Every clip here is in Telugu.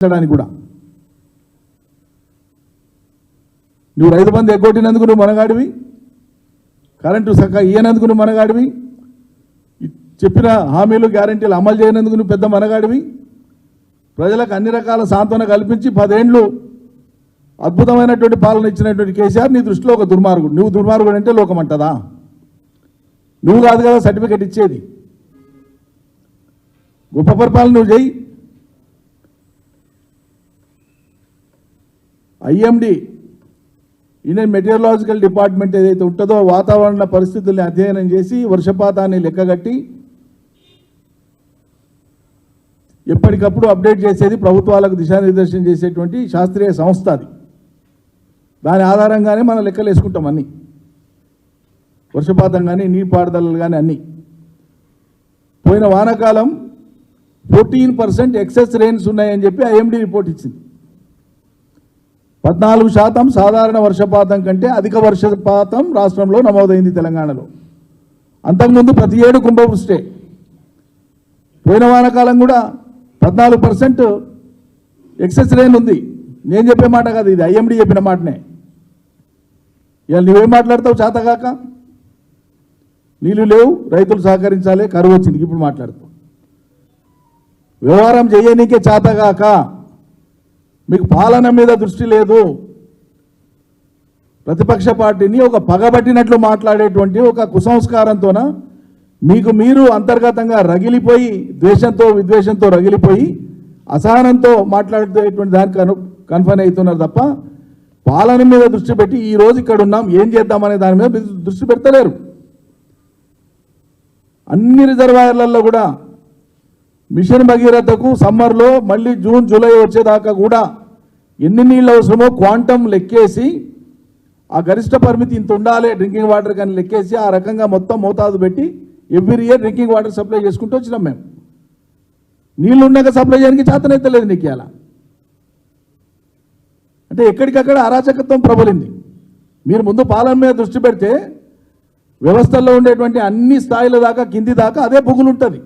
మార్చడానికి కూడా. నువ్వు రైతు బంధు ఎగ్గొట్టినందుకు నువ్వు మనగాడివి. కరెంటు సక్క ఇయ్యనందుకు నువ్వు మనగాడివి. చెప్పిన హామీలు గ్యారంటీలు అమలు చేయనందుకు నువ్వు పెద్ద మనగాడివి. ప్రజలకు అన్ని రకాల సాంత్వన కల్పించి పదేండ్లు అద్భుతమైనటువంటి పాలన ఇచ్చినటువంటి కేసీఆర్ నీ దృష్టిలో ఒక దుర్మార్గుడు. నువ్వు దుర్మార్గుడు అంటే లోకం అంటదా? నువ్వు కాదు కదా సర్టిఫికెట్ ఇచ్చేది. గొప్ప పరిపాలన నువ్వు చేయి ఐఎండి ఇండియన్ మెటీరియలాజికల్ డిపార్ట్మెంట్ ఏదైతే ఉంటుందో వాతావరణ పరిస్థితుల్ని అధ్యయనం చేసి వర్షపాతాన్ని లెక్కగట్టి ఎప్పటికప్పుడు అప్డేట్ చేసేది ప్రభుత్వాలకు దిశానిర్దేశం చేసేటువంటి శాస్త్రీయ సంస్థ అది. దాని ఆధారంగానే మనం లెక్కలు వేసుకుంటాం అన్నీ. వర్షపాతం కానీ నీటిపారుదలలు కానీ అన్నీ. పోయిన వానాకాలం ఫోర్టీన్ పర్సెంట్ ఎక్సెస్ రెయిన్స్ ఉన్నాయని చెప్పి ఐఎండి రిపోర్ట్ ఇచ్చింది. పద్నాలుగు శాతం సాధారణ వర్షపాతం కంటే అధిక వర్షపాతం రాష్ట్రంలో నమోదైంది తెలంగాణలో. అంతకుముందు ప్రతి ఏడు కుంభవృష్టే పోయిన వానకాలం కూడా పద్నాలుగు పర్సెంట్ ఎక్సెస్ రేన్ ఉంది. నేను చెప్పే మాట కాదు ఇది. ఐఎండి చెప్పిన మాటనే. ఇవాళ నువ్వేం మాట్లాడతావు చేతగాక? నీళ్ళు లేవు రైతులు సహకరించాలి కరువు వచ్చింది. ఇప్పుడు మాట్లాడతావు. వ్యవహారం చేయనీకే చేతగాక. మీకు పాలన మీద దృష్టి లేదు. ప్రతిపక్ష పార్టీని ఒక పగబట్టినట్లు మాట్లాడేటువంటి ఒక కుసంస్కారంతోన మీకు మీరు అంతర్గతంగా రగిలిపోయి ద్వేషంతో విద్వేషంతో రగిలిపోయి అసహనంతో మాట్లాడేటువంటి దానికి కను కన్ఫర్మ్ అవుతున్నారు తప్ప పాలన మీద దృష్టి పెట్టి ఈ రోజు ఇక్కడ ఉన్నాం ఏం చేద్దామనే దాని మీద దృష్టి పెడతలేరు. అన్ని రిజర్వాయర్లలో కూడా మిషన్ భగీరథకు సమ్మర్లో మళ్ళీ జూన్ జూలై వచ్చేదాకా కూడా ఎన్ని నీళ్ళు అవసరమో క్వాంటం లెక్కేసి ఆ గరిష్ట పరిమితి ఇంత ఉండాలి డ్రింకింగ్ వాటర్ కానీ లెక్కేసి ఆ రకంగా మొత్తం మోతాదు పెట్టి every year drinking water supply చేసుకుంటూ వచ్చినాం మేము. నీళ్ళు ఉన్నాక సప్లై చేయడానికి చేతనైతే లేదు నీకు అలా అంటే ఎక్కడికక్కడ అరాచకత్వం ప్రబలింది. మీరు ముందు పాలన మీద దృష్టి పెడితే వ్యవస్థల్లో ఉండేటువంటి అన్ని స్థాయిల దాకా కింది దాకా అదే పొగులు ఉంటుంది.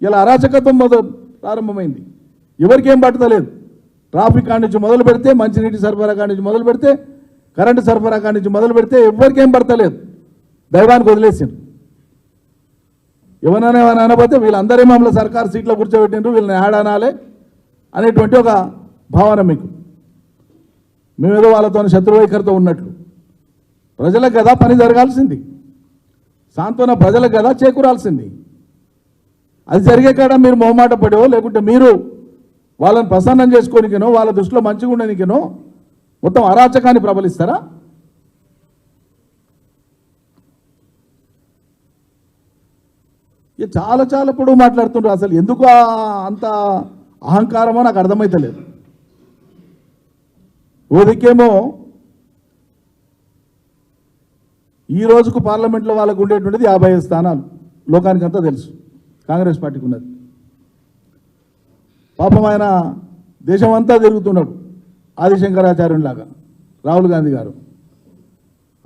ఇలా అరాచకత్వం మొదలు ప్రారంభమైంది. ఎవరికేం పట్టలేదు ట్రాఫిక్ కాడి నుంచి మొదలు పెడితే మంచినీటి సరఫరా కాడి నుంచి మొదలు పెడితే కరెంటు సరఫరా కాడి నుంచి మొదలు పెడితే ఎవరికేం పడతలేదు దైవానికి వదిలేసింది ఎవరైనా ఏమైనా అనబోతే వీళ్ళందరే మమ్మల్ని సర్కారు సీట్లో కూర్చోబెట్టిండ్రు వీళ్ళని ఆడానాలే అనేటువంటి ఒక భావన మీకు. మేమేదో వాళ్ళతో శత్రువైఖరితో ఉన్నట్లు. ప్రజలకు కదా పని జరగాల్సింది. సాంత్వన ప్రజలకు కదా చేకూరాల్సింది. అది జరిగే కాడ మీరు మొహమాట పడేవో లేకుంటే మీరు వాళ్ళని ప్రసన్నం చేసుకోనికనో వాళ్ళ దృష్టిలో మంచిగా ఉండనికనో మొత్తం అరాచకాన్ని ప్రబలిస్తారా? ఇక చాలా చాలా పొడవు మాట్లాడుతుండ్రు అసలు. ఎందుకు అంత అహంకారమో నాకు అర్థమైతలేదు. ఓదికేమో ఈ రోజుకు పార్లమెంట్లో వాళ్ళకు ఉండేటువంటిది యాభై స్థానాలు. లోకానికి అంతా తెలుసు. కాంగ్రెస్ పార్టీకి ఉన్నది. పాపం ఆయన దేశం అంతా తిరుగుతున్నాడు. ఆదిశంకరాచార్యునిలాగా రాహుల్ గాంధీ గారు.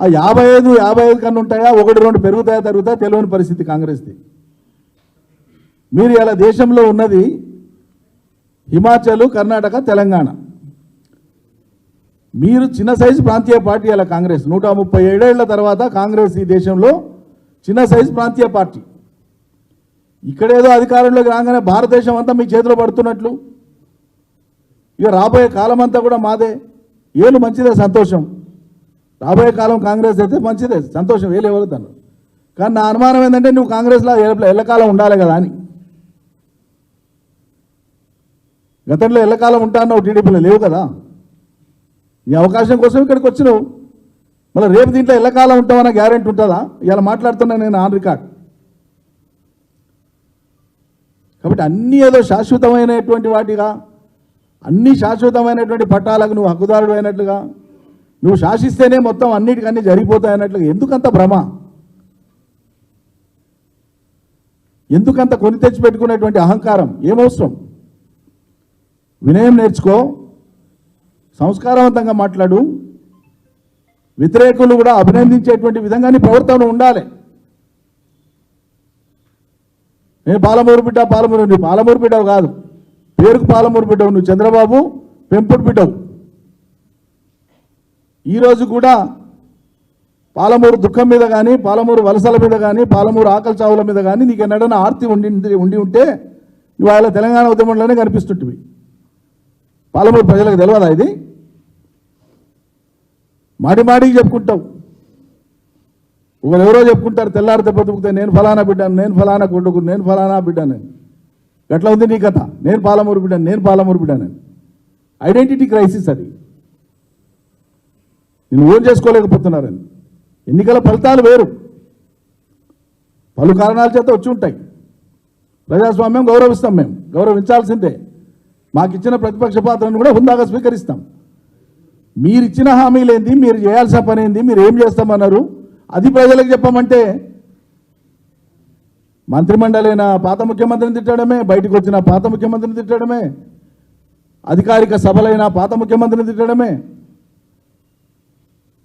ఆ యాభై ఐదు యాభై ఐదు కన్నా ఉంటాయా? ఒకటి రెండు పెరుగుతాయా తరుగుతాయా తెలియని పరిస్థితి కాంగ్రెస్ది. మీరు ఇలా దేశంలో ఉన్నది హిమాచల్ కర్ణాటక తెలంగాణ. మీరు చిన్న సైజు ప్రాంతీయ పార్టీ అలా కాంగ్రెస్. నూట ముప్పై ఏడేళ్ళ తర్వాత కాంగ్రెస్ ఈ దేశంలో చిన్న సైజు ప్రాంతీయ పార్టీ. ఇక్కడేదో అధికారంలోకి రాగానే భారతదేశం అంతా మీ చేతిలో పడుతున్నట్లు. ఇక రాబోయే కాలం అంతా కూడా మాదే. ఏలు మంచిదే సంతోషం. రాబోయే కాలం కాంగ్రెస్ అయితే మంచిదే సంతోషం. ఏలు ఎవరు తను? కానీ నా అనుమానం ఏంటంటే నువ్వు కాంగ్రెస్లో ఎల్లకాలం ఉండాలి కదా అని. గతంలో ఎల్లకాలం ఉంటా అన్నావు టీడీపీలో లేవు కదా. నీ అవకాశం కోసం ఇక్కడికి వచ్చినావు. మళ్ళీ రేపు దీంట్లో ఎల్లకాలం ఉంటామన్న గ్యారెంటీ ఉంటుందా? ఇలా మాట్లాడుతున్నా నేను ఆన్ రికార్డ్. కాబట్టి అన్నీ ఏదో శాశ్వతమైనటువంటి వాటిగా అన్ని శాశ్వతమైనటువంటి పట్టాలకు నువ్వు హక్కుదారుడు అయినట్లుగా నువ్వు శాసిస్తేనే మొత్తం అన్నిటికన్నీ జరిగిపోతాయి అన్నట్లుగా. ఎందుకంత భ్రమ? ఎందుకంత కొని తెచ్చిపెట్టుకునేటువంటి అహంకారం? ఏమవసరం వినయం నేర్చుకో సంస్కారవంతంగా మాట్లాడు వ్యతిరేకులు కూడా అభినందించేటువంటి విధంగానే ప్రవర్తన ఉండాలి. నేను పాలమూరు బిడ్డ పాలమూరు నువ్వు పాలమూరు బిడ్డవు కాదు. పేరుకు పాలమూరు బిడ్డవు నువ్వు చంద్రబాబు పెంపుడు బిడ్డవు. ఈరోజు కూడా పాలమూరు దుఃఖం మీద కానీ పాలమూరు వలసల మీద కానీ పాలమూరు ఆకలి చావుల మీద కానీ నీకు ఎన్నడన్నా ఆర్తి ఉండి ఉండి ఉంటే నువ్వు ఆయన తెలంగాణ ఉద్యమంలోనే కనిపిస్తుంటివి. పాలమూరు ప్రజలకు తెలియదా ఇది? మాడి మాడికి చెప్పుకుంటావు. ఎవరెవరో చెప్పుకుంటారు తెల్లారితే బతుకుతే నేను ఫలానా బిడ్డాను నేను ఫలానా కొడుకు నేను ఫలానా బిడ్డాను. ఎట్లా ఉంది నీ కథ? నేను పాలమూరు బిడ్డాను నేను పాలమూరు బిడ్డాను. ఐడెంటిటీ క్రైసిస్ అది. నేను ఓన్ చేసుకోలేకపోతున్నారని. ఎన్నికల ఫలితాలు వేరు. పలు కారణాల చేత వచ్చి ఉంటాయి. ప్రజాస్వామ్యం గౌరవిస్తాం మేము. గౌరవించాల్సిందే. మాకు ఇచ్చిన ప్రతిపక్ష పాత్రను కూడా హుందాగా స్వీకరిస్తాం. మీరిచ్చిన హామీలేంది మీరు చేయాల్సిన పని ఏంది మీరు ఏం చేస్తామన్నారు? అది ప్రజలకు చెప్పమంటే మంత్రిమండలైన పాత ముఖ్యమంత్రిని తిట్టడమే బయటకు వచ్చిన పాత ముఖ్యమంత్రిని తిట్టడమే అధికారిక సభలైన పాత ముఖ్యమంత్రిని తిట్టడమే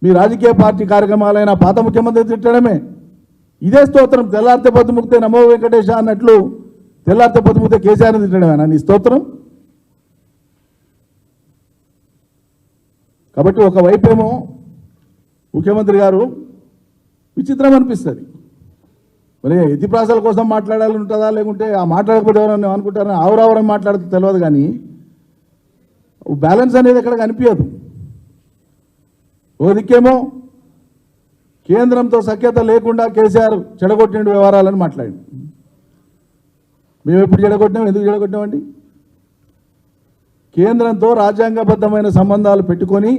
మీ రాజకీయ పార్టీ కార్యక్రమాలైన పాత ముఖ్యమంత్రిని తిట్టడమే. ఇదే స్తోత్రం తెల్లారితే పొద్దుముక్తే నమో వెంకటేశ అన్నట్లు తెల్లారితే పొద్దుముక్తే కేసీఆర్ని తిట్టడమేనా నీ స్తోత్రం. కాబట్టి ఒకవైపేమో ముఖ్యమంత్రి గారు విచిత్రం అనిపిస్తుంది. మరి ఎత్తి ప్రాసాల కోసం మాట్లాడాలి ఉంటుందా? లేకుంటే ఆ మాట్లాడకపోతే ఎవరన్నా అనుకుంటారని ఆవురావరం మాట్లాడితే తెలియదు కానీ బ్యాలెన్స్ అనేది ఎక్కడ కనిపించదు. ఓ దిక్కేమో కేంద్రంతో సఖ్యత లేకుండా కేసీఆర్ చెడగొట్టిండు వ్యవహారాలని మాట్లాడి మేము ఎప్పుడు చెడగొట్టినాం? ఎందుకు చెడగొట్టినామండి కేంద్రంతో రాజ్యాంగబద్ధమైన సంబంధాలు పెట్టుకొని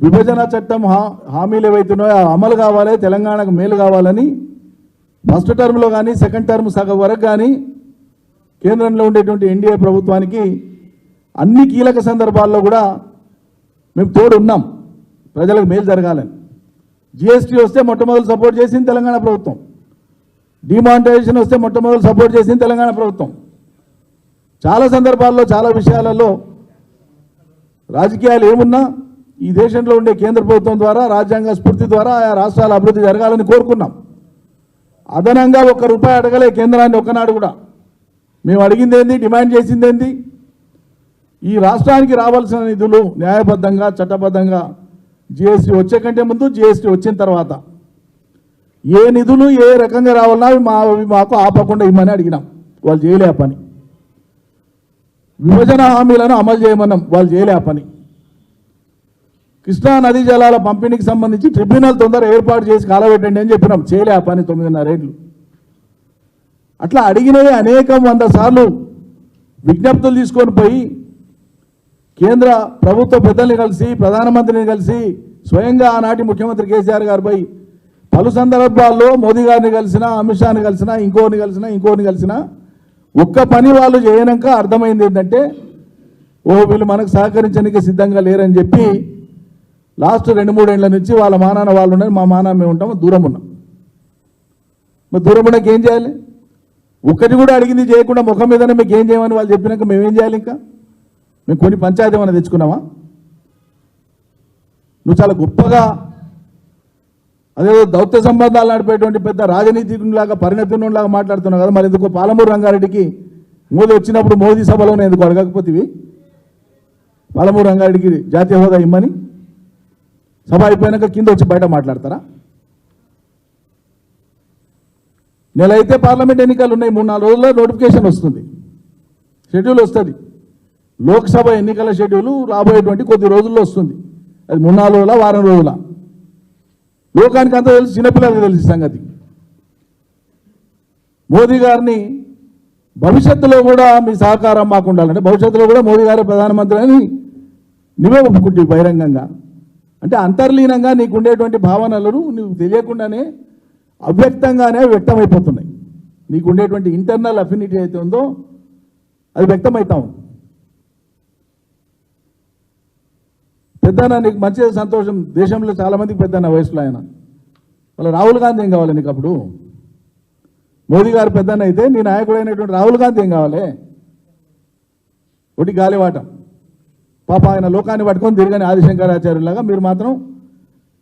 విభజన చట్టం హా హామీలు ఏవైతున్నాయో అమలు కావాలి తెలంగాణకు మేలు కావాలని ఫస్ట్ టర్మ్లో కానీ సెకండ్ టర్మ్ సగం వరకు కానీ కేంద్రంలో ఉండేటువంటి ఎన్డీఏ ప్రభుత్వానికి అన్ని కీలక సందర్భాల్లో కూడా మేము తోడు ఉన్నాం ప్రజలకు మేలు జరగాలని. జిఎస్టీ వస్తే మొట్టమొదటి సపోర్ట్ చేసింది తెలంగాణ ప్రభుత్వం. డిమానిటైజేషన్ వస్తే మొట్టమొదటి సపోర్ట్ చేసింది తెలంగాణ ప్రభుత్వం. చాలా సందర్భాల్లో చాలా విషయాలలో రాజకీయాలు ఏమున్నా ఈ దేశంలో ఉండే కేంద్ర ప్రభుత్వం ద్వారా రాజ్యాంగ స్ఫూర్తి ద్వారా ఆయా రాష్ట్రాల అభివృద్ధి జరగాలని కోరుకున్నాం. అదనంగా ఒక్క రూపాయి అడగలే కేంద్రాన్ని ఒక్కనాడు కూడా. మేము అడిగింది ఏంది డిమాండ్ చేసింది ఏంది ఈ రాష్ట్రానికి రావాల్సిన నిధులు న్యాయబద్ధంగా చట్టబద్ధంగా జిఎస్టీ వచ్చే కంటే ముందు జిఎస్టీ వచ్చిన తర్వాత ఏ నిధులు ఏ రకంగా రావాలన్నా అవి మా అవి మాకు ఆపకుండా ఇమ్మని అడిగినాం. వాళ్ళు చేయలే పని. విభజన హామీలను అమలు చేయమన్నాం. వాళ్ళు చేయలే పని. కృష్ణా నదీ జలాల పంపిణీకి సంబంధించి ట్రిబ్యునల్ తొందర ఏర్పాటు చేసి కాలబెట్టండి అని చెప్పినాం. చేయలే ఆ పని తొమ్మిదిన్నరేళ్ళు అట్లా అడిగినవి అనేకం వంద సార్లు విజ్ఞప్తులు తీసుకొని పోయి కేంద్ర ప్రభుత్వ పెద్దల్ని కలిసి ప్రధానమంత్రిని కలిసి స్వయంగా ఆనాటి ముఖ్యమంత్రి కేసీఆర్ గారిపై పలు సందర్భాల్లో మోదీ గారిని కలిసినా అమిత్ షాని కలిసినా ఇంకోని కలిసినా ఇంకోని కలిసినా ఒక్క పని వాళ్ళు చేయనాక అర్థమైంది ఏంటంటే ఓ వీళ్ళు మనకు సహకరించడానికి సిద్ధంగా లేరని చెప్పి లాస్ట్ రెండు మూడేళ్ళ నుంచి వాళ్ళ మానాన వాళ్ళు ఉన్నారు మా మానా మేము ఉంటాము దూరం ఉన్నాం. మరి దూరం ఉన్నాక ఏం చేయాలి? ఒక్కటి కూడా అడిగింది చేయకుండా ముఖం మీదనే మీకు ఏం చేయమని వాళ్ళు చెప్పినాక మేము ఏం చేయాలి ఇంకా? మేము కొన్ని పంచాయతీ ఏమైనా తెచ్చుకున్నామా? నువ్వు చాలా గొప్పగా అదేదో దౌత్య సంబంధాలు నడిపేటువంటి పెద్ద రాజనీతికునిలాగా పరిణతిలాగా మాట్లాడుతున్నావు కదా మరి ఎందుకు పాలమూరు రంగారెడ్డికి మోదీ వచ్చినప్పుడు మోదీ సభలోనే ఎందుకు అడగకపోతే పాలమూరు రంగారెడ్డికి జాతీయ హోదా ఇమ్మని? సభ అయిపోయాక కింద వచ్చి బయట మాట్లాడతారా? నెల అయితే పార్లమెంట్ ఎన్నికలు ఉన్నాయి మూడు నాలుగు రోజుల్లో నోటిఫికేషన్ వస్తుంది. షెడ్యూల్ వస్తుంది. లోక్సభ ఎన్నికల షెడ్యూల్ రాబోయేటువంటి కొద్ది రోజుల్లో వస్తుంది. అది మూడు నాలుగు రోజుల వారం రోజుల? లోకానికి అంతా తెలుసు చిన్నపిల్లలకి తెలిసి సంగతి. మోదీ గారిని భవిష్యత్తులో కూడా మీ సహకారం మాకు ఉండాలంటే భవిష్యత్తులో కూడా మోదీ గారు ప్రధానమంత్రి అని నువ్వే ఒప్పుకుంటే బహిరంగంగా అంటే అంతర్లీనంగా నీకు ఉండేటువంటి భావనలను నీకు తెలియకుండానే అవ్యక్తంగానే వ్యక్తమైపోతున్నాయి. నీకు ఉండేటువంటి ఇంటర్నల్ అఫినిటీ అయితే ఉందో అది వ్యక్తమవుతా ఉంది పెద్దన్న నీకు మంచి సంతోషం. దేశంలో చాలామందికి పెద్దన్న వయసులో ఆయన. వాళ్ళ రాహుల్ గాంధీ ఏం కావాలి నీకు అప్పుడు? మోదీ గారు పెద్దన్న అయితే నీ నాయకుడైనటువంటి రాహుల్ గాంధీ ఏం కావాలి? ఒకటి గాలివాటం. పాప ఆయన లోకాన్ని పట్టుకొని తిరగని ఆదిశంకరాచార్యులాగా మీరు మాత్రం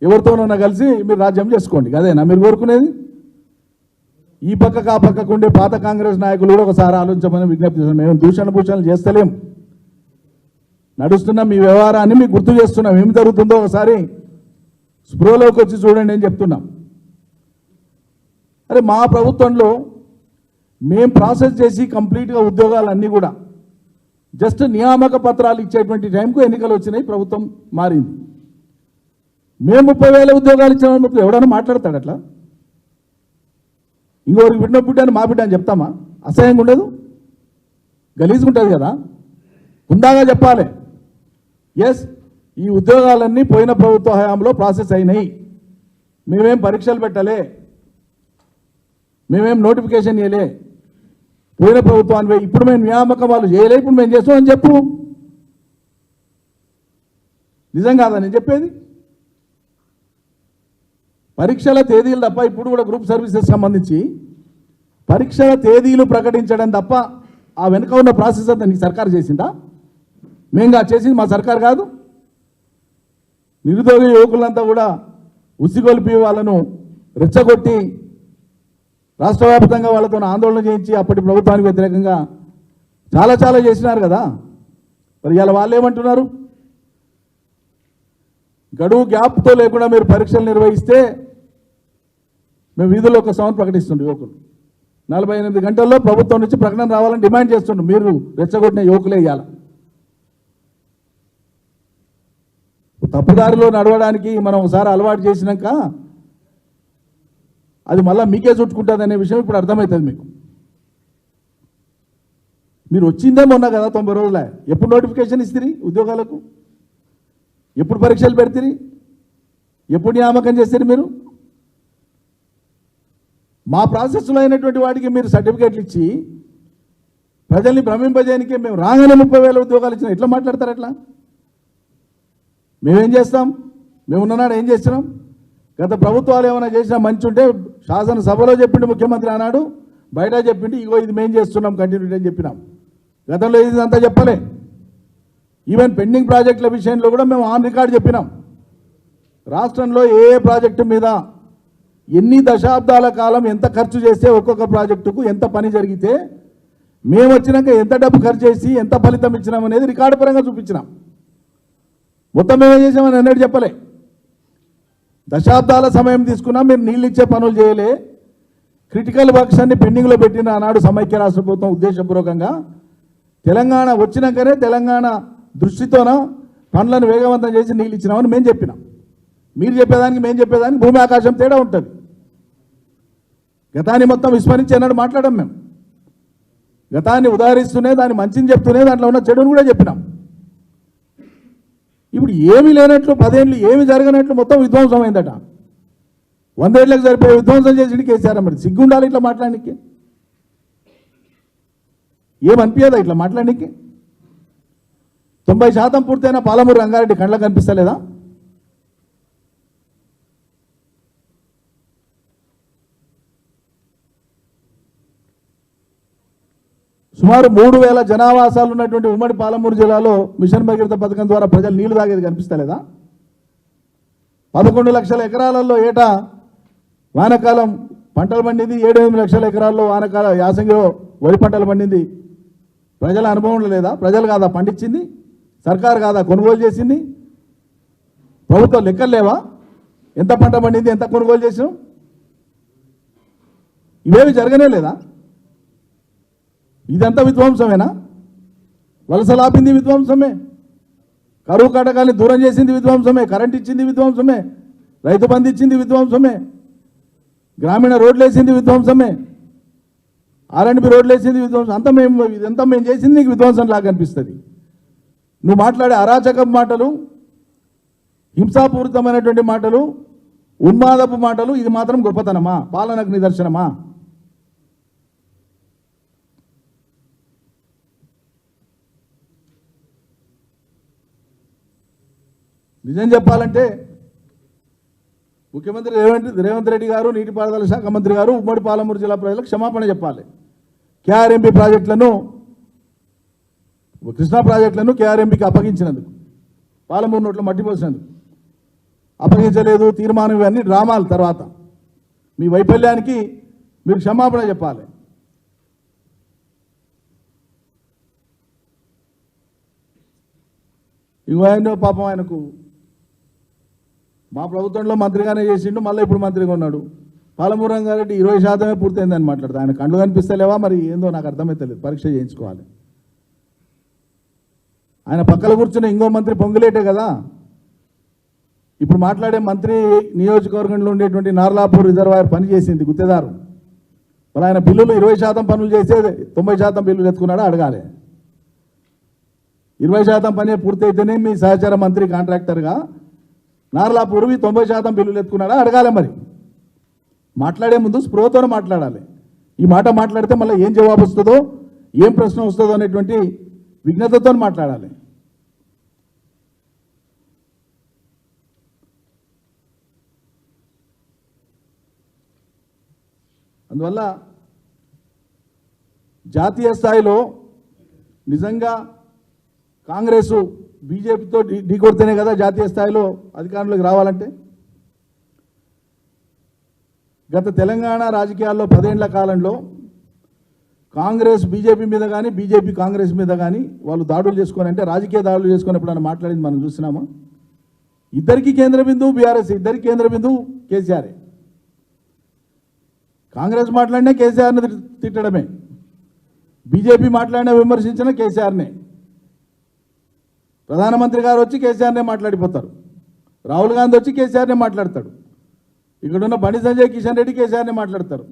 ఎవరితోనన్నా కలిసి మీరు రాజ్యం చేసుకోండి. అదేనా? మీరు కోరుకునేది? ఈ పక్కకు ఆ పక్కకు ఉండే పాత కాంగ్రెస్ నాయకులు కూడా ఒకసారి ఆలోచించమని విజ్ఞప్తి మేము దూషణ భూషణలు చేస్తలేం. నడుస్తున్న మీ వ్యవహారాన్ని మీకు గుర్తు చేస్తున్నాం. ఏమి జరుగుతుందో ఒకసారి స్పృహలోకి వచ్చి చూడండి అని చెప్తున్నాం. అరే మా ప్రభుత్వంలో మేము ప్రాసెస్ చేసి కంప్లీట్గా ఉద్యోగాలన్నీ కూడా జస్ట్ నియామక పత్రాలు ఇచ్చేటువంటి టైంకు ఎన్నికలు వచ్చినాయి ప్రభుత్వం మారింది. మేము ముప్పై వేల ఉద్యోగాలు ఇచ్చినప్పుడు ఎవడన్నా మాట్లాడతాడు అట్లా? ఇంకోరికి బిడ్డ బిడ్డ అని మా బిడ్డ అని చెప్తామా? అసహ్యంగా ఉండదు? గలీజ్గా ఉంటుంది కదా? ఉందాగా చెప్పాలి. ఎస్ ఈ ఉద్యోగాలన్నీ పోయిన ప్రభుత్వ హయాంలో ప్రాసెస్ అయినాయి. మేమేం పరీక్షలు పెట్టలే. మేమేం నోటిఫికేషన్ ఇవ్వలే పోయిన ప్రభుత్వాన్ని ఇప్పుడు మేము నియామకం వాళ్ళు చేయలే ఇప్పుడు మేము చేస్తామని చెప్పు. నిజం కాదా నేను చెప్పేది? పరీక్షల తేదీలు తప్ప ఇప్పుడు కూడా గ్రూప్ సర్వీసెస్ సంబంధించి పరీక్షల తేదీలు ప్రకటించడం తప్ప ఆ వెనుక ఉన్న ప్రాసెస్ అంతా నీకు సర్కారు చేసిందా? కాదు చేసింది మా సర్కారు కాదు. నిరుద్యోగ యువకులంతా కూడా ఉసిగొల్పి వాళ్ళను రెచ్చగొట్టి రాష్ట్ర వ్యాప్తంగా వాళ్ళతో ఆందోళన చేయించి అప్పటి ప్రభుత్వానికి వ్యతిరేకంగా చాలా చాలా చేసినారు కదా. మరి ఇవాళ వాళ్ళు ఏమంటున్నారు? గడువు గ్యాప్తో లేకుండా మీరు పరీక్షలు నిర్వహిస్తే మేము వీధుల్లో ఒక సౌండ్ ప్రకటిస్తుండే యువకులు. నలభై ఎనిమిది గంటల్లో ప్రభుత్వం నుంచి ప్రకటన రావాలని డిమాండ్ చేస్తుండ్రు మీరు రెచ్చగొట్టిన యువకులే ఇవ్వాలి తప్పుదారిలో నడవడానికి మనం ఒకసారి అలవాటు చేసినాక అది మళ్ళీ మీకే చుట్టుకుంటుంది అనే విషయం ఇప్పుడు అర్థమవుతుంది మీకు. మీరు వచ్చిందే మొన్న కదా తొంభై రోజులే. ఎప్పుడు నోటిఫికేషన్ ఇస్తుంది ఉద్యోగాలకు? ఎప్పుడు పరీక్షలు పెడతారు? ఎప్పుడు నియామకం చేస్తారు మీరు? మా ప్రాసెస్లో అయినటువంటి వాటికి మీరు సర్టిఫికేట్లు ఇచ్చి ప్రజల్ని భ్రమింపజేయడానికి మేము రాగానే ముప్పై వేల ఉద్యోగాలు ఇచ్చిన. ఎట్లా మాట్లాడతారు అట్లా? మేమేం చేస్తాం? మేమున్ననాడు ఏం చేస్తున్నాం? గత ప్రభుత్వాలు ఏమైనా చేసినా మంచి ఉంటే శాసనసభలో చెప్పిండు ముఖ్యమంత్రి అన్నాడు బయట చెప్పిండు ఇగో ఇది మేము చేస్తున్నాం కంటిన్యూటీ అని చెప్పినాం. గతంలో ఇది అంతా చెప్పలే. ఈవెన్ పెండింగ్ ప్రాజెక్టుల విషయంలో కూడా మేము ఆన్ రికార్డ్ చెప్పినాం. రాష్ట్రంలో ఏ ఏ ప్రాజెక్టు మీద ఎన్ని దశాబ్దాల కాలం ఎంత ఖర్చు చేస్తే ఒక్కొక్క ప్రాజెక్టుకు ఎంత పని జరిగితే మేము వచ్చినాక ఎంత డబ్బు ఖర్చు చేసి ఎంత ఫలితం ఇచ్చినాం అనేది రికార్డు పరంగా చూపించినాం. మొత్తం మేమే చేసామని అన్నట్టు చెప్పలే. దశాబ్దాల సమయం తీసుకున్నా మీరు నీళ్ళు ఇచ్చే పనులు చేయలే. క్రిటికల్ పక్షాన్ని పెండింగ్లో పెట్టిన ఆనాడు సమైక్య రాష్ట్ర ప్రభుత్వం ఉద్దేశపూర్వకంగా తెలంగాణ వచ్చినాకనే తెలంగాణ దృష్టితోన పనులను వేగవంతం చేసి నీళ్ళు ఇచ్చినామని మేము చెప్పినాం. మీరు చెప్పేదానికి మేము చెప్పేదానికి భూమి ఆకాశం తేడా ఉంటుంది. గతాన్ని మొత్తం విస్మరించి అన్నాడు మాట్లాడాం మేము గతాన్ని ఉదాహరిస్తూనే దాన్ని మంచిని చెప్తూనే దాంట్లో ఉన్న చెడుని కూడా చెప్పినాం. ఇప్పుడు ఏమీ లేనట్లు పదేళ్ళు ఏమి జరగనట్లు మొత్తం విధ్వంసం అయిందట వందేళ్ళకు సరిపోయే విధ్వంసం చేసి కేసీఆర్ మరి. సిగ్గుండాలి ఇట్లా మాట్లాడడానికి ఏమనిపించదా ఇట్లా మాట్లాడడానికి తొంభై శాతం పూర్తయిన పాలమూరు రంగారెడ్డి కళ్ళకు కనిపిస్తలేదా? సుమారు మూడు వేల జనావాసాలు ఉన్నటువంటి ఉమ్మడి పాలమూరు జిల్లాలో మిషన్ భగీరథ పథకం ద్వారా ప్రజలు నీళ్ళు తాగేది కనిపిస్తలేదా? పదకొండు లక్షల ఎకరాలలో ఏటా వానకాలం పంటలు పండింది ఏడు ఎనిమిది లక్షల ఎకరాల్లో వానకాల యాసంగిలో వరి పంటలు పండింది. ప్రజల అనుభవం లేదా? ప్రజలు కాదా పండించింది? సర్కారు కాదా కొనుగోలు చేసింది? ప్రభుత్వం లెక్కలు లేవా? ఎంత పంట పండింది ఎంత కొనుగోలు చేసినాం? ఇవేమి జరగనే లేదా? ఇదంతా విధ్వంసమేనా? వలసలాపింది విధ్వంసమే. కరువు కటకాన్ని దూరం చేసింది విధ్వంసమే. కరెంట్ ఇచ్చింది విధ్వంసమే. రైతు బంధు ఇచ్చింది విధ్వంసమే. గ్రామీణ రోడ్లు వేసింది విధ్వంసమే. ఆర్ఎండ్బి రోడ్లు వేసింది విధ్వంసం. అంతా మేము ఇదంతా మేము చేసింది నీకు విధ్వంసం లాగా అనిపిస్తుంది. నువ్వు మాట్లాడే అరాచకపు మాటలు హింసాపూరితమైనటువంటి మాటలు ఉన్మాదపు మాటలు ఇది మాత్రం గొప్పతనమా? పాలనకు నిదర్శనమా? నిజం చెప్పాలంటే ముఖ్యమంత్రి రేవంత్ రేవంత్ రెడ్డి గారు నీటిపారుదల శాఖ మంత్రి గారు ఉమ్మడి పాలమూరు జిల్లా ప్రజలకు క్షమాపణ చెప్పాలి. కేఆర్ఎంపీ ప్రాజెక్టులను కృష్ణా ప్రాజెక్టులను కేఆర్ఎంపీకి అప్పగించినందుకు పాలమూరు నోట్లో మట్టిపోసినందుకు అప్పగించలేదు తీర్మానం ఇవన్నీ డ్రామాలు తర్వాత. మీ వైఫల్యానికి మీరు క్షమాపణ చెప్పాలి. ఇంకో పాపం ఆయనకు మా ప్రభుత్వంలో మంత్రిగానే చేసిండు మళ్ళీ ఇప్పుడు మంత్రిగా ఉన్నాడు. పాలమూరు రంగారెడ్డి ఇరవై శాతమే పూర్తయిందని మాట్లాడుతుంది ఆయన కళ్ళు కనిపిస్తలేవా మరి ఏందో నాకు అర్థమైతలేదు. పరీక్ష చేయించుకోవాలి. ఆయన పక్కన కూర్చున్న ఇంకో మంత్రి పొంగులేటే కదా? ఇప్పుడు మాట్లాడే మంత్రి నియోజకవర్గంలో ఉండేటువంటి నార్లాపూర్ రిజర్వాయర్ పని చేసింది గుత్తేదారు. మరి ఆయన బిల్లులు ఇరవై శాతం పనులు చేసే తొంభై శాతం బిల్లులు ఎత్తుకున్నాడు? అడగాలి. ఇరవై శాతం పని పూర్తయితేనే మీ సహచార మంత్రి కాంట్రాక్టర్గా నార్లాపూర్వి తొంభై శాతం బిల్లులు ఎత్తుకున్నాడా? అడగాలి మరి. మాట్లాడే ముందు స్పృహతో మాట్లాడాలి. ఈ మాట మాట్లాడితే మళ్ళీ ఏం జవాబు వస్తుందో ఏం ప్రశ్న వస్తుందో అనేటువంటి విఘ్నతతో మాట్లాడాలి. అందువల్ల జాతీయ స్థాయిలో నిజంగా కాంగ్రెసు బీజేపీతో ఢీ కొడితేనే కదా జాతీయ స్థాయిలో అధికారంలోకి రావాలంటే? గత తెలంగాణ రాజకీయాల్లో పదేళ్ళ కాలంలో కాంగ్రెస్ బీజేపీ మీద కానీ బీజేపీ కాంగ్రెస్ మీద కానీ వాళ్ళు దాడులు చేసుకొని అంటే రాజకీయ దాడులు చేసుకొని ఎప్పుడైనా మాట్లాడింది మనం చూసినామా ఇద్దరికి కేంద్ర బిందువు బీఆర్ఎస్ ఇద్దరికి కేంద్ర బిందువు కేసీఆర్. కాంగ్రెస్ మాట్లాడినా కేసీఆర్ని తిట్టడమే. బీజేపీ మాట్లాడినా విమర్శించిన కేసీఆర్నే. ప్రధానమంత్రి గారు వచ్చి కేసీఆర్నే మాట్లాడిపోతారు. రాహుల్ గాంధీ వచ్చి కేసీఆర్నే మాట్లాడతాడు. ఇక్కడున్న బండి సంజయ్ కిషన్ రెడ్డి కేసీఆర్నే మాట్లాడతారు.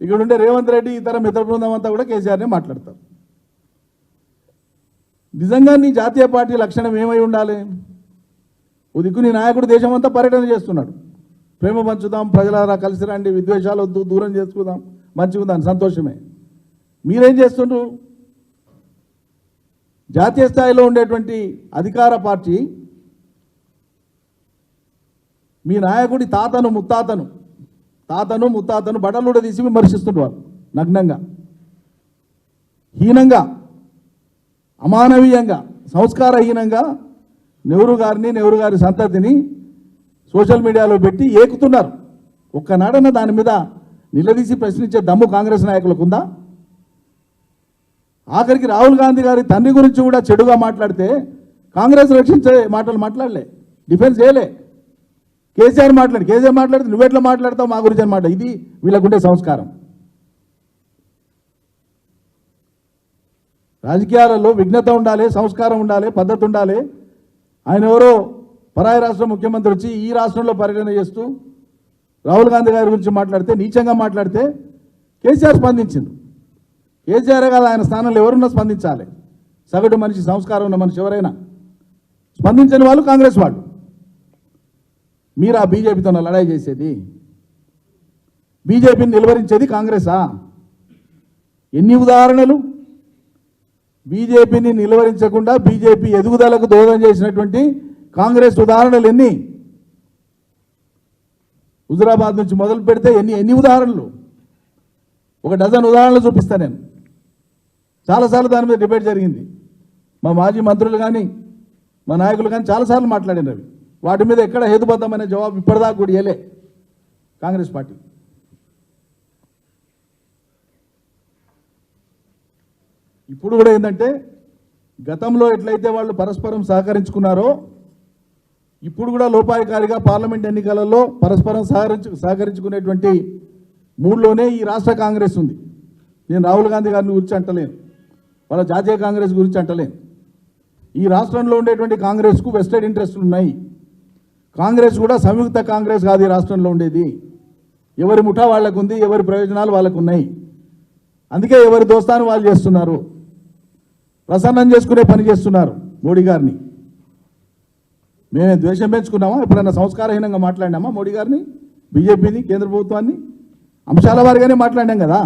ఇక్కడుండే రేవంత్ రెడ్డి ఇతర మిత్ర బృందం అంతా కూడా కేసీఆర్నే మాట్లాడతారు. నిజంగా నీ జాతీయ పార్టీ లక్షణం ఏమై ఉండాలి? ఉదిక్కు నీ నాయకుడు దేశమంతా పర్యటన చేస్తున్నాడు. ప్రేమ పంచుదాం ప్రజలారా కలిసి రండి విద్వేషాలు వద్దు దూరం చేసుకుందాం మంచిగా ఉందని సంతోషమే. మీరేం చేస్తుండ్రు? జాతీయ స్థాయిలో ఉండేటువంటి అధికార పార్టీ మీ నాయకుడి తాతను ముత్తాతను తాతను ముత్తాతను బట్టలుడ తీసి విమర్శిస్తుంటారు నగ్నంగా. హీనంగా అమానవీయంగా సంస్కారహీనంగా నెహ్రూ గారిని నెహ్రూ గారి సంతతిని సోషల్ మీడియాలో పెట్టి ఏకుతున్నారు. ఒక్కనాడన్న దాని మీద నిలదీసి ప్రశ్నించే దమ్ము కాంగ్రెస్ నాయకులకు ఉందా? ఆఖరికి రాహుల్ గాంధీ గారి తండ్రి గురించి కూడా చెడుగా మాట్లాడితే కాంగ్రెస్ రక్షించే మాటలు మాట్లాడలే డిఫెన్స్ చేయలే. కేసీఆర్ మాట్లాడు కేసీఆర్ మాట్లాడితే నువ్వెట్లా మాట్లాడతావు మా గురించి అనమాట ఇది వీళ్ళకుండే సంస్కారం. రాజకీయాలలో విఘ్నత ఉండాలి సంస్కారం ఉండాలి పద్ధతి ఉండాలి. ఆయన ఎవరో పరాయి రాష్ట్ర ముఖ్యమంత్రి వచ్చి ఈ రాష్ట్రంలో పర్యటన చేస్తూ రాహుల్ గాంధీ గారి గురించి మాట్లాడితే నీచంగా మాట్లాడితే కేసీఆర్ స్పందించింది కేసీఆర్ కాదు ఆయన స్థానంలో ఎవరున్నా స్పందించాలి. సగటు మనిషి సంస్కారం ఉన్న మనిషి ఎవరైనా స్పందించని వాళ్ళు కాంగ్రెస్ వాళ్ళు. మీరు ఆ బీజేపీతో లడాయి చేసేది? బీజేపీని నిలువరించేది కాంగ్రెసా? ఎన్ని ఉదాహరణలు? బీజేపీని నిలువరించకుండా బీజేపీ ఎదుగుదలకు దోహదం చేసినటువంటి కాంగ్రెస్ ఉదాహరణలు ఎన్ని? హుజురాబాద్ నుంచి మొదలు పెడితే ఎన్ని ఎన్ని ఉదాహరణలు? ఒక డజన్ ఉదాహరణలు చూపిస్తాను నేను. చాలాసార్లు దాని మీద డిబేట్ జరిగింది. మా మాజీ మంత్రులు కానీ మా నాయకులు కానీ చాలాసార్లు మాట్లాడినారు వాటి మీద ఎక్కడ హేతుబద్ధమనే జవాబు ఇప్పటిదాకా కూడా ఇయ్యలే కాంగ్రెస్ పార్టీ. ఇప్పుడు కూడా ఏంటంటే గతంలో ఎట్లయితే వాళ్ళు పరస్పరం సహకరించుకున్నారో ఇప్పుడు కూడా లోపాయకారిగా పార్లమెంట్ ఎన్నికలలో పరస్పరం సహకరించు సహకరించుకునేటువంటి మూడులోనే ఈ రాష్ట్ర కాంగ్రెస్ ఉంది. నేను రాహుల్ గాంధీ గారిని గురించి అంటలేను. వాళ్ళ జాతీయ కాంగ్రెస్ గురించి అంటలేను ఈ రాష్ట్రంలో ఉండేటువంటి కాంగ్రెస్కు వెస్టెడ్ ఇంట్రెస్ట్లు ఉన్నాయి. కాంగ్రెస్ కూడా సంయుక్త కాంగ్రెస్ కాదు ఈ రాష్ట్రంలో ఉండేది. ఎవరి ముఠా వాళ్ళకు ఉంది ఎవరి ప్రయోజనాలు వాళ్ళకు ఉన్నాయి అందుకే ఎవరి దోస్తాను వాళ్ళు చేస్తున్నారు. ప్రసన్నం చేసుకునే పని చేస్తున్నారు మోడీ గారిని. మేమే ద్వేషం పెంచుకున్నామా? ఎప్పుడైనా సంస్కారహీనంగా మాట్లాడినామా మోడీ గారిని? బీజేపీని కేంద్ర ప్రభుత్వాన్ని? అంశాల వారిగానే మాట్లాడినాం కదా.